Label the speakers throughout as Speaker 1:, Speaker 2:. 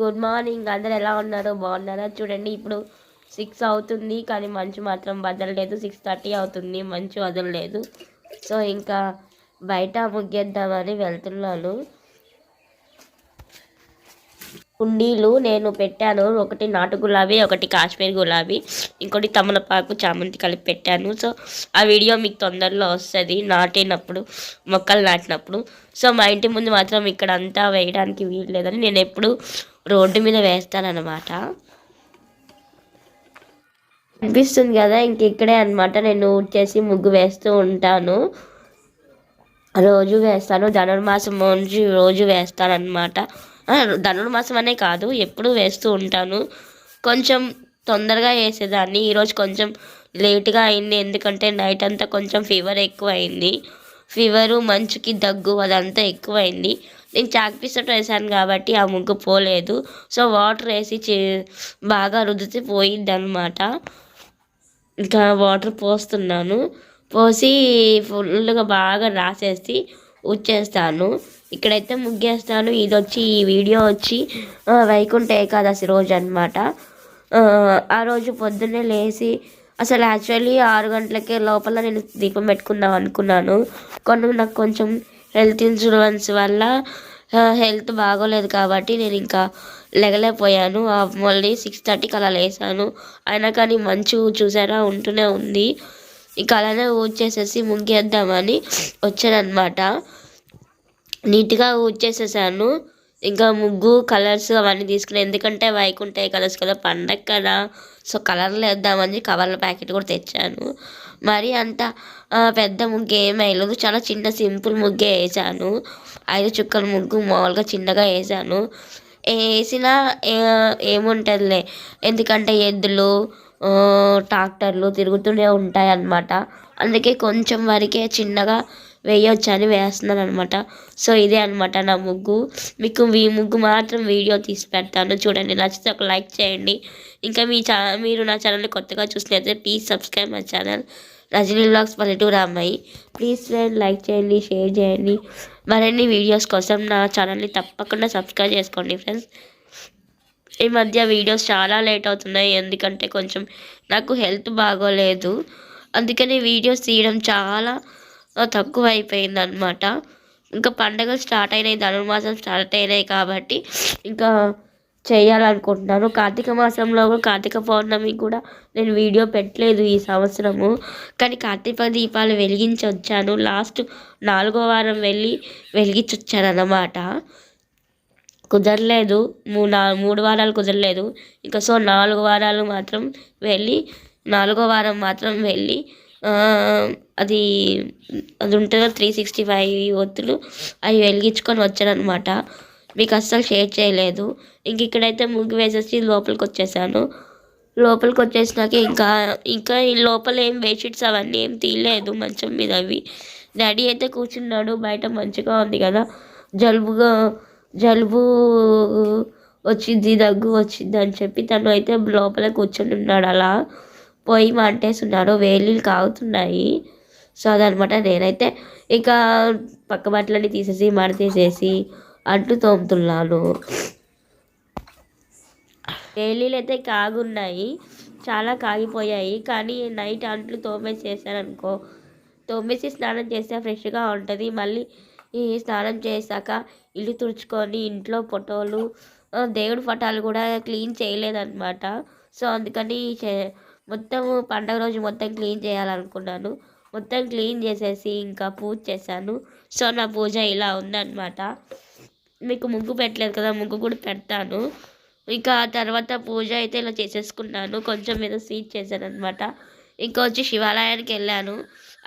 Speaker 1: Good morning అందరు ఎలా ఉన్నారో? బాగున్నారా? చూడండి ఇప్పుడు సిక్స్ అవుతుంది కానీ మంచు మాత్రం వదలలేదు సిక్స్ థర్టీ అవుతుంది మంచు వదలలేదు. సో ఇంకా బయట ముగ్గేద్దామని వెళ్తున్నాను. కుండీలు నేను పెట్టాను. ఒకటి నాటు గులాబీ ఒకటి కాశ్మీర్ గులాబీ ఇంకోటి తమలపాకు చామంతి కలిపి పెట్టాను. సో ఆ వీడియో మీకు తొందరలో వస్తుంది. నాటినప్పుడు మొక్కలు నాటినప్పుడు. సో మా ఇంటి ముందు మాత్రం ఇక్కడ అంతా వేయడానికి వీలు లేదని నేను ఎప్పుడు రోడ్డు మీద వేస్తానన్నమాట. అనిపిస్తుంది కదా ఇంక ఇక్కడే అనమాట నేను చేసి ముగ్గు వేస్తూ ఉంటాను. రోజు వేస్తాను. ధనుర్మాసం రోజు రోజు వేస్తానన్నమాట. ధనుర్మాసం అనే కాదు ఎప్పుడు వేస్తూ ఉంటాను. కొంచెం తొందరగా వేసేదాన్ని. ఈరోజు కొంచెం లేట్గా అయింది ఎందుకంటే నైట్ అంతా కొంచెం ఫీవర్ ఎక్కువ అయింది ఫీవరు మంచుకి దగ్గు అదంతా ఎక్కువైంది. నేను చాక్ పీసతో వేసాను కాబట్టి ఆ ముగ్గు పోలేదు. సో వాటర్ వేసి చే బాగా రుద్దితే పోయింది అనమాట ఇంకా వాటర్ పోస్తున్నాను. పోసి ఫుల్గా బాగా రాసేసి ఉచ్చేస్తాను. ఇక్కడైతే ముగ్గేస్తాను ఇది వచ్చి ఈ వీడియో వచ్చి వైకుంఠ ఏకాదశి రోజు అనమాట ఆ రోజు పొద్దున్నే లేచి అసలు యాక్చువల్లీ ఆరు గంటలకే లోపల నేను దీపం పెట్టుకుందాం అనుకున్నాను. కొన్ని నాకు కొంచెం హెల్త్ ఇన్సూరెన్స్ వల్ల హెల్త్ బాగోలేదు కాబట్టి నేను ఇంకా లెగలేకపోయాను. మళ్ళీ సిక్స్ థర్టీకి అలా లేసాను. అయినా కానీ మంచు చూసారా ఉంటూనే ఉంది. ఇంకా అలానే ఊడ్చేసేసి ముగ్గేద్దామని వచ్చానమాట నీట్గా ఊడ్చేసేసాను ఇంకా ముగ్గు కలర్స్ అవన్నీ తీసుకుని ఎందుకంటే వైకుంఠ కలర్స్ కదా పండగ కదా సో కలర్లు వేద్దామని కవర్ల ప్యాకెట్ కూడా తెచ్చాను. మరి అంత పెద్ద ముగ్గు ఏం వేయలేదు. చాలా చిన్న సింపుల్ ముగ్గే వేసాను. ఐదు చుక్కల ముగ్గు మామూలుగా చిన్నగా వేసాను. వేసినా ఏముంటుందిలే. ఎందుకంటే ఎద్దులు ట్రాక్టర్లు తిరుగుతూనే ఉంటాయి అన్నమాట అందుకే కొంచెం వరకే చిన్నగా వేయొచ్చు అని వేస్తున్నాను అనమాట సో ఇదే అనమాట నా ముగ్గు. మీకు ఈ ముగ్గు మాత్రం వీడియో తీసి పెడతాను. చూడండి నచ్చితే ఒక లైక్ చేయండి. ఇంకా మీ ఛా మీరు నా ఛానల్ని కొత్తగా చూసినట్లయితే please subscribe my channel. Rajani blogs పల్లెటూరు అమ్మాయి ప్లీజ్ ఫ్రెండ్ లైక్ చేయండి షేర్ చేయండి. మరిన్ని వీడియోస్ కోసం నా ఛానల్ని తప్పకుండా సబ్స్క్రైబ్ చేసుకోండి ఫ్రెండ్స్. ఈ మధ్య వీడియోస్ చాలా లేట్ అవుతున్నాయి. ఎందుకంటే కొంచెం నాకు హెల్త్ బాగోలేదు. అందుకని వీడియోస్ తీయడం చాలా తక్కువ అయిపోయింది అనమాట ఇంకా పండగలు స్టార్ట్ అయినాయి ధనుర్మాసం స్టార్ట్ అయినాయి కాబట్టి ఇంకా చేయాలనుకుంటున్నాను. కార్తీక మాసంలో కార్తీక పౌర్ణమి కూడా నేను వీడియో పెట్టలేదు ఈ సంవత్సరము. కానీ కార్తీక దీపాలు వెలిగించి వచ్చాను లాస్ట్ నాలుగో వారం వెళ్ళి వెలిగించి వచ్చాను అన్నమాట కుదరలేదు. మూడు నా మూడు వారాలు కుదరలేదు. ఇంకా సో నాలుగు వారాలు మాత్రం వెళ్ళి నాలుగో వారం మాత్రం వెళ్ళి అది అది ఉంటుంది త్రీ సిక్స్టీ ఫైవ్ ఒత్తులు. అవి వెలిగించుకొని వచ్చానమాట మీకు అస్సలు షేర్ చేయలేదు. ఇంక ఇక్కడైతే ముగ్గు వేసేసి లోపలికి వచ్చేసాను లోపలికి వచ్చేసినాక ఇంకా ఇంకా ఈ లోపల ఏం బెడ్షీట్స్ అవన్నీ ఏం తీయలేదు మంచం మీద అవి. డాడీ అయితే కూర్చున్నాడు బయట మంచిగా ఉంది కదా. జలుబుగా జలుబు వచ్చింది దగ్గు వచ్చింది అని చెప్పి తను అయితే లోపల కూర్చొని ఉన్నాడు అలా. పొయ్యి మంటేస్తున్నాడు వేలీలు కాగుతున్నాయి. సో అదనమాట నేనైతే ఇక పక్క బట్టలన్నీ తీసేసి మడతీసేసి అంటూ తోముతున్నాను. వేలీలు అయితే కాగున్నాయి చాలా కాగిపోయాయి. కానీ నైట్ అంట్లు తోమేసి అనుకో తోమేసి స్నానం చేస్తే ఫ్రెష్గా ఉంటుంది. మళ్ళీ ఈ స్నానం చేశాక ఇల్లు తుడుచుకొని ఇంట్లో ఫోటోలు దేవుడి ఫోటోలు కూడా క్లీన్ చేయలేదన్నమాట సో అందుకని మొత్తం పండగ రోజు మొత్తం క్లీన్ చేయాలనుకున్నాను. మొత్తం క్లీన్ చేసేసి ఇంకా పూజ చేశాను. సో నా పూజ ఇలా ఉందన్నమాట. మీకు ముగ్గు పెట్టలేదు కదా ముగ్గు కూడా పెడతాను. ఇంకా తర్వాత పూజ అయితే ఇలా చేసేసుకున్నాను. కొంచెం మీద స్వీట్ చేశాను అనమాట ఇంకా వచ్చి శివాలయానికి వెళ్ళాను.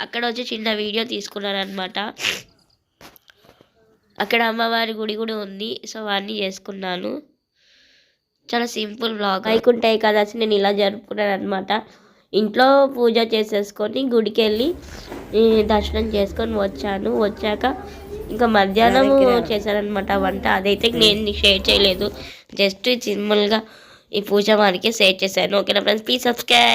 Speaker 1: అక్కడ వచ్చి చిన్న వీడియో తీసుకున్నాను అనమాట అక్కడ అమ్మవారి గుడి కూడా ఉంది. సో అవన్నీ చేసుకున్నాను. చాలా సింపుల్ బ్లాగ్ వైకుంఠ ఏకాదశి నేను ఇలా జరుపుకున్నాను అనమాట ఇంట్లో పూజ చేసేసుకొని గుడికి వెళ్ళి దర్శనం చేసుకొని వచ్చాను. వచ్చాక ఇంకా మధ్యాహ్నం చేశానమాట వంట. అదైతే నేను షేర్ చేయలేదు. జస్ట్ సింపుల్గా ఈ పూజ వారికి షేర్ చేశాను. ఓకేనా ఫ్రెండ్స్ ప్లీజ్ సబ్స్క్రైబ్